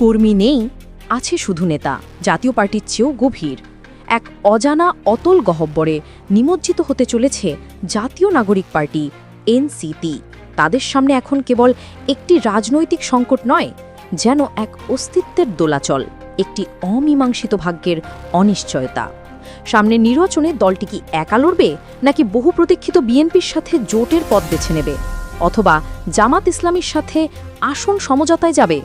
কর্মী নেই, আছে শুধু নেতা, জাতীয় পার্টির চেয়েও গভীর। এক অজানা অতল গহব্বরে নিমজ্জিত হতে চলেছে জাতীয় নাগরিক পার্টি, এনসিপি। তাদের সামনে এখন কেবল একটি রাজনৈতিক সংকট নয়, যেন এক অস্তিত্বের দোলাচল, একটি অমীমাংসিত ভাগ্যের অনিশ্চয়তা। সামনে নির্বাচনে দলটি কি একা লড়বে, নাকি বহু প্রতীক্ষিত বিএনপির সাথে জোটের পথ বেছে নেবে? অথবা জামাত ইসলামীর সাথে আসন সমঝোতায় যাবে?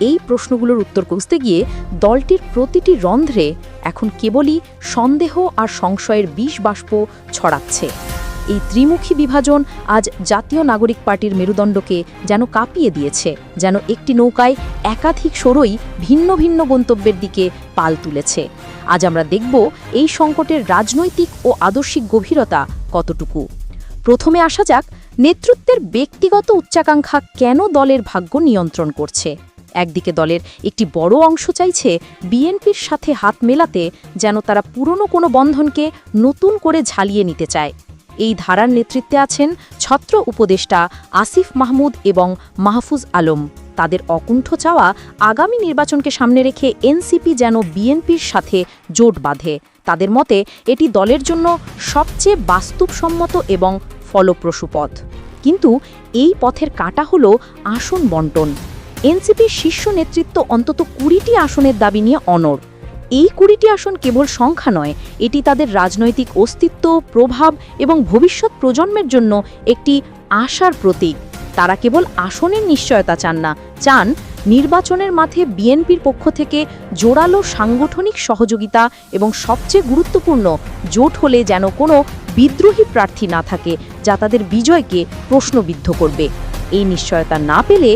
এই প্রশ্নগুলোর উত্তর খুঁজতে গিয়ে দলটির প্রতিটি রন্ধ্রে এখন কেবলই সন্দেহ আর সংশয়ের বিষ বাষ্প ছড়াচ্ছে। এই ত্রিমুখী বিভাজন আজ জাতীয় নাগরিক পার্টির মেরুদণ্ডকে যেন কাঁপিয়ে দিয়েছে, যেন একটি নৌকায় একাধিক সরই ভিন্ন ভিন্ন গন্তব্যের দিকে পাল তুলেছে। আজ আমরা দেখব এই সংকটের রাজনৈতিক ও আদর্শিক গভীরতা কতটুকু। প্রথমে আসা যাক, নেতৃত্বের ব্যক্তিগত উচ্চাকাঙ্ক্ষা কেন দলের ভাগ্য নিয়ন্ত্রণ করছে? একদিকে দলের একটি বড় অংশ চাইছে বিএনপির সাথে হাত মেলাতে যেন তারা পুরনো কোনো বন্ধনকে নতুন করে ঝালিয়ে নিতে চায়। এই ধারার নেতৃত্বে আছেন ছত্র উপদেষ্টা আসিফ মাহমুদ এবং মাহফুজ আলম। তাদের অকুণ্ঠ চাওয়া আগামী নির্বাচনকে সামনে রেখে এনসিপি যেন বিএনপির সাথে জোট বাঁধে। তাদের মতে, এটি দলের জন্য সবচেয়ে বাস্তবসম্মত এবং ফলপ্রসূ পথ। কিন্তু এই পথের কাটা হল আসন বন্টন। এনসিপির শীর্ষ নেতৃত্ব অন্তত কুড়িটি আসনের দাবি নিয়ে অনড়। এই কুড়িটি আসন কেবল সংখ্যা নয়, এটি তাদের রাজনৈতিক অস্তিত্ব, প্রভাব এবং ভবিষ্যৎ প্রজন্মের জন্য একটি আশার প্রতীক। তারা কেবল আসনের নিশ্চয়তা চান না, চান নির্বাচনের মাঠে বিএনপির পক্ষ থেকে জোরালো সাংগঠনিক সহযোগিতা এবং সবচেয়ে গুরুত্বপূর্ণ, জোট হলে যেন কোনো বিদ্রোহী প্রার্থী না থাকে, যা তাদের বিজয়কে প্রশ্নবিদ্ধ করবে। এই নিশ্চয়তা না পেলে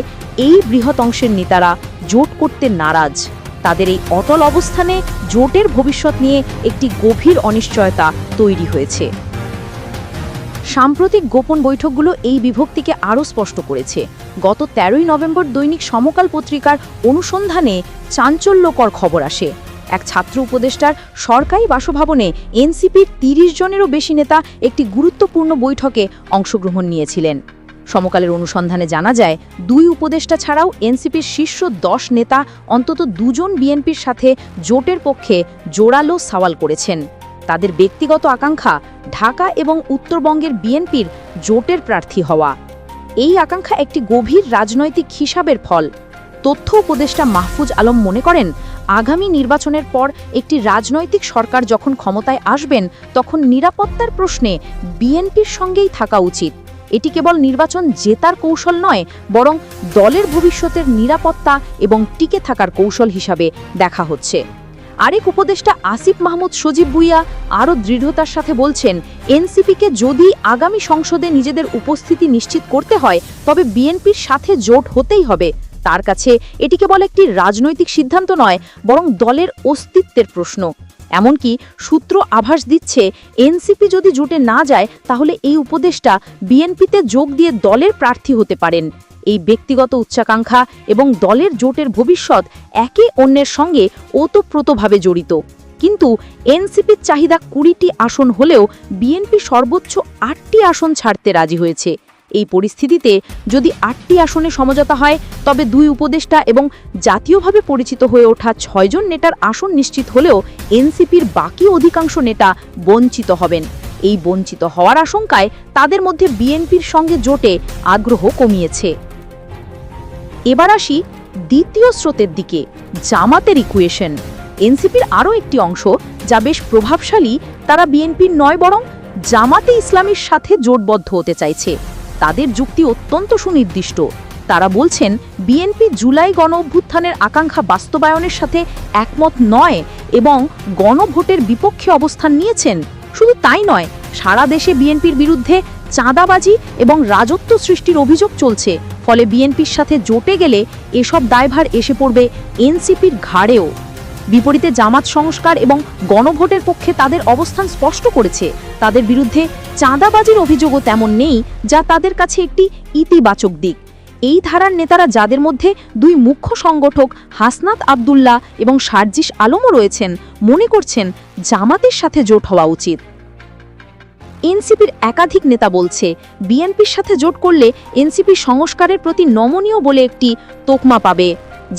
এই বৃহৎ অংশের নেতারা জোট করতে নারাজ। তাদের এই অটল অবস্থানে জোটের ভবিষ্যৎ নিয়ে একটি গভীর অনিশ্চয়তা তৈরি হয়েছে। সাম্প্রতিক গোপন বৈঠকগুলো এই বিভক্তিকে আরও স্পষ্ট করেছে। গত তেরোই নভেম্বর দৈনিক সমকাল পত্রিকার অনুসন্ধানে চাঞ্চল্যকর খবর আসে। এক ছাত্র উপদেষ্টার সরকারি বাসভবনে এনসিপির তিরিশ জনেরও বেশি নেতা একটি গুরুত্বপূর্ণ বৈঠকে অংশগ্রহণ নিয়েছিলেন। সমকালের অনুসন্ধানে জানা যায়, দুই উপদেষ্টা ছাড়াও এনসিপির শীর্ষ দশ নেতা, অন্তত দুজন বিএনপির সাথে জোটের পক্ষে জোরালো সওয়াল করেছেন। তাদের ব্যক্তিগত আকাঙ্ক্ষা, ঢাকা এবং উত্তরবঙ্গের বিএনপির জোটের প্রার্থী হওয়া। এই আকাঙ্ক্ষা একটি গভীর রাজনৈতিক হিসাবের ফল। তথ্য উপদেষ্টা মাহফুজ আলম মনে করেন, আগামী নির্বাচনের পর একটি রাজনৈতিক সরকার যখন ক্ষমতায় আসবেন, তখন নিরাপত্তার প্রশ্নে বিএনপির সঙ্গেই থাকা উচিত। এটি কেবল নির্বাচন জেতার কৌশল নয়, বরং দলের ভবিষ্যতের নিরাপত্তা এবং টিকে থাকার কৌশল হিসাবে দেখা হচ্ছে। আরেক উপদেষ্টা আসিফ মাহমুদ সজীব ভুইয়া আরও দৃঢ়তার সাথে বলছেন, এনসিপিকে যদি আগামী সংসদে নিজেদের উপস্থিতি নিশ্চিত করতে হয়, তবে বিএনপির সাথে জোট হতেই হবে। তার কাছে এটি কেবল একটি রাজনৈতিক সিদ্ধান্ত নয়, বরং দলের অস্তিত্বের প্রশ্ন। এমনকি সূত্র আভাস দিচ্ছে, এনসিপি যদি জোটে না যায়, তাহলে এই উপদেষ্টা বিএনপিতে যোগ দিয়ে দলের প্রার্থী হতে পারেন। এই ব্যক্তিগত উচ্চাকাঙ্ক্ষা এবং দলের জোটের ভবিষ্যৎ একে অন্যের সঙ্গে ওতপ্রোতভাবে জড়িত। কিন্তু এনসিপির চাহিদা কুড়িটি আসন হলেও বিএনপি সর্বোচ্চ আটটি আসন ছাড়তে রাজি হয়েছে। এই পরিস্থিতিতে যদি আটটি আসনে সমঝোতা হয়, তবে দুই উপদেষ্টা এবং জাতীয়ভাবে পরিচিত হয়ে ওঠা ছয়জন নেতার আসন নিশ্চিত হলেও এনসিপির বাকি অধিকাংশ নেতা বঞ্চিত হবেন। এই বঞ্চিত হওয়ার আশঙ্কায় তাদের মধ্যে বিএনপির সঙ্গে জোটে আগ্রহ কমিয়েছে। এবার আসি দ্বিতীয় স্রোতের দিকে, জামাতের ইকুয়েশন এনসিপির আরও একটি অংশ, যা বেশ প্রভাবশালী, তারা বিএনপির নয়, বরং জামাতে ইসলামীর সাথে জোটবদ্ধ হতে চাইছে। তাদের যুক্তি অত্যন্ত সুনির্দিষ্ট। তারা বলছেন, বিএনপি জুলাই গণ অভ্যুত্থানের আকাঙ্ক্ষা বাস্তবায়নের সাথে একমত নয় এবং গণভোটের বিপক্ষে অবস্থান নিয়েছেন। শুধু তাই নয়, সারা দেশে বিএনপির বিরুদ্ধে চাঁদাবাজি এবং রাজত্ব সৃষ্টির অভিযোগ চলছে। ফলে বিএনপির সাথে জোটে গেলে এসব দায়ভার এসে পড়বে এনসিপির ঘাড়েও। বিপরীতে জামাত সংস্কার এবং গণভোটের পক্ষে তাদের অবস্থান স্পষ্ট করেছে। তাদের বিরুদ্ধে চাঁদাবাজির অভিযোগও তেমন নেই যা তাদের কাছে একটি ইতিবাচক দিক। এই ধারার নেতারা যাদের মধ্যে দুই মুখ্য সংগঠক হাসনাত আবদুল্লাহ এবং সার্জিস আলমও রয়েছেন, মনে করছেন জামাতের সাথে জোট হওয়া উচিত। এনসিপির একাধিক নেতা বলছে, বিএনপির সাথে জোট করলে এনসিপি সংস্কারের প্রতি নমনীয় বলে একটি তোকমা পাবে,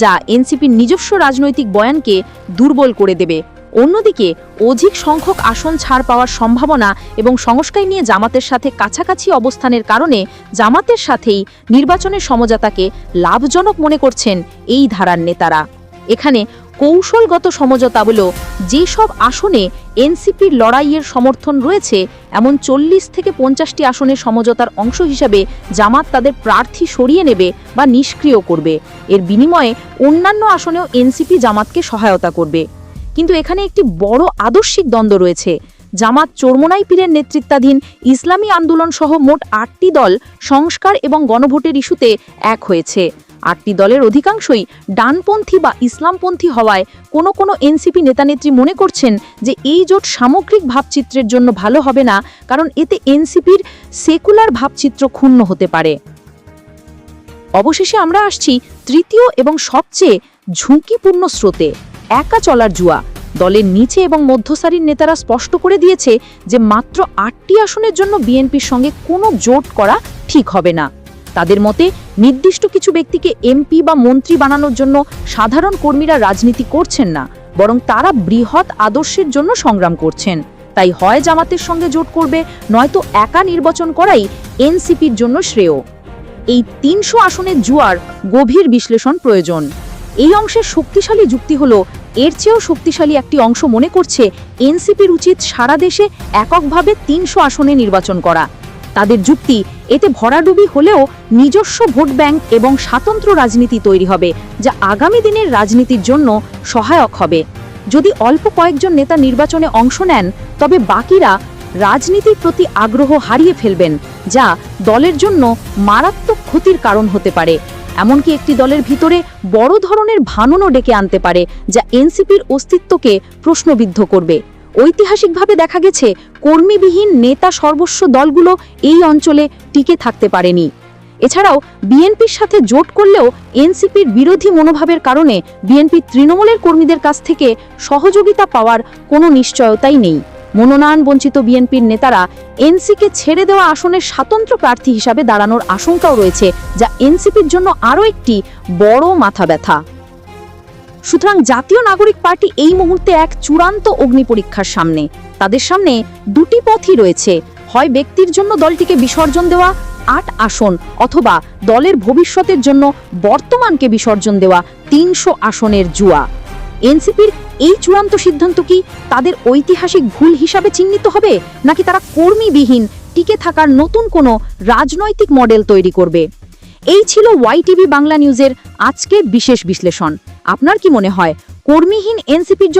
যা এনসিপির নিজস্ব রাজনৈতিক বয়ানকে দুর্বল করে দেবে। অন্যদিকে, অধিক সংখ্যক আসন ছাড় পাওয়ার সম্ভাবনা এবং সংস্কার নিয়ে জামাতের সাথে কাছাকাছি অবস্থানের কারণে জামাতের সাথেই নির্বাচনের সমঝোতাকে লাভজনক মনে করছেন এই ধারার নেতারা। এখানে কৌশলগত সমঝোতা হল যেসব আসনে এনসিপির লড়াইয়ের সমর্থন রয়েছে, এমন চল্লিশ থেকে পঞ্চাশটি আসনের সমঝোতার অংশ হিসাবে জামাত তাদের প্রার্থী সরিয়ে নেবে বা নিষ্ক্রিয় করবে। এর বিনিময়ে অন্যান্য আসনেও এনসিপি জামাতকে সহায়তা করবে। কিন্তু এখানে একটি বড় আদর্শিক দ্বন্দ্ব রয়েছে। জামাত চোরমোনাই পীরের নেতৃত্বাধীন ইসলামী আন্দোলন সহ মোট আটটি দল সংস্কার এবং গণভোটের ইস্যুতে এক হয়েছে। আটটি দলের অধিকাংশই ডানপন্থী বা ইসলামপন্থী হওয়ায় কোনো কোনো এনসিপি নেতানেত্রী মনে করছেন যে এই জোট সামগ্রিক ভাবচিত্রের জন্য ভালো হবে না, কারণ এতে এনসিপির সেকুলার ভাবচিত্র ক্ষুণ্ণ হতে পারে। অবশেষে আমরা আসছি তৃতীয় এবং সবচেয়ে ঝুঁকিপূর্ণ স্রোতে, একা চলার জুয়া। দলের নিচে এবং মধ্যসারির নেতারা স্পষ্ট করে দিয়েছে যে মাত্র আটটি আসনের জন্য বিএনপির সঙ্গে কোনো জোট করা ঠিক হবে না। তাদের মতে, নির্দিষ্ট কিছু ব্যক্তিকে এমপি বা মন্ত্রী বানানোর জন্য সাধারণ কর্মীরা রাজনীতি করছেন না, বরং তারা বৃহৎ আদর্শের জন্য সংগ্রাম করছেন। তাই হয় জামাতের সঙ্গে জোট করবে, নয়তো একা নির্বাচন করাই এনসিপির জন্য শ্রেয়। এই তিনশো আসনের জুয়ার গভীর বিশ্লেষণ প্রয়োজন। এই অংশের শক্তিশালী যুক্তি হল এর চেয়েও শক্তিশালী একটি অংশ মনে করছে এনসিপির উচিত সারা দেশে এককভাবে তিনশো আসনে নির্বাচন করা। তাদের যুক্তি, এতে ভরাডুবি হলেও নিজস্ব ভোট ব্যাংক এবং স্বাতন্ত্র রাজনীতি তৈরি হবে, যা আগামী দিনের রাজনীতির জন্য সহায়ক হবে। যদি অল্প কয়েকজন নেতা নির্বাচনে অংশ নেন, তবে বাকিরা রাজনীতির প্রতি আগ্রহ হারিয়ে ফেলবেন, যা দলের জন্য মারাত্মক ক্ষতির কারণ হতে পারে। এমনকি একটি দলের ভিতরে বড় ধরনের ভাননও ডেকে আনতে পারে, যা এনসিপির অস্তিত্বকে প্রশ্নবিদ্ধ করবে। ঐতিহাসিকভাবে দেখা গেছে, কর্মীবিহীন নেতা সর্বস্ব দলগুলো এই অঞ্চলে টিকে থাকতে পারেনি। এছাড়াও, বিএনপির সাথে জোট করলেও এনসিপির বিরোধী মনোভাবের কারণে বিএনপি তৃণমূলের কর্মীদের কাছ থেকে সহযোগিতা পাওয়ার কোনো নিশ্চয়তাই নেই। মনোনয়ন বঞ্চিত বিএনপির নেতারা এনসিকে ছেড়ে দেওয়া আসনের স্বাতন্ত্র প্রার্থী হিসাবে দাঁড়ানোর আশঙ্কাও রয়েছে, যা এনসিপির জন্য আরও একটি বড় মাথা ব্যথা। সুতরাং জাতীয় নাগরিক পার্টি এই মুহূর্তে এক চূড়ান্ত অগ্নি পরীক্ষার সামনে। তাদের সামনে দুটি পথই রয়েছে। হয় ব্যক্তির জন্য দলটিকে বিসর্জন দেওয়া আট আসন, অথবা দলের ভবিষ্যতের জন্য বর্তমানকে বিসর্জন দেওয়া তিনশো আসনের জুয়া। এনসিপির এই চূড়ান্ত সিদ্ধান্ত কি তাদের ঐতিহাসিক ভুল হিসাবে চিহ্নিত হবে, নাকি তারা কর্মীবিহীন টিকে থাকার নতুন কোনো রাজনৈতিক মডেল তৈরি করবে? এই ছিল ওয়াই টিভি বাংলা নিউজের আজকে বিশেষ বিশ্লেষণ। আপনার কি মনে হয়, কর্মীহীন এনসিপির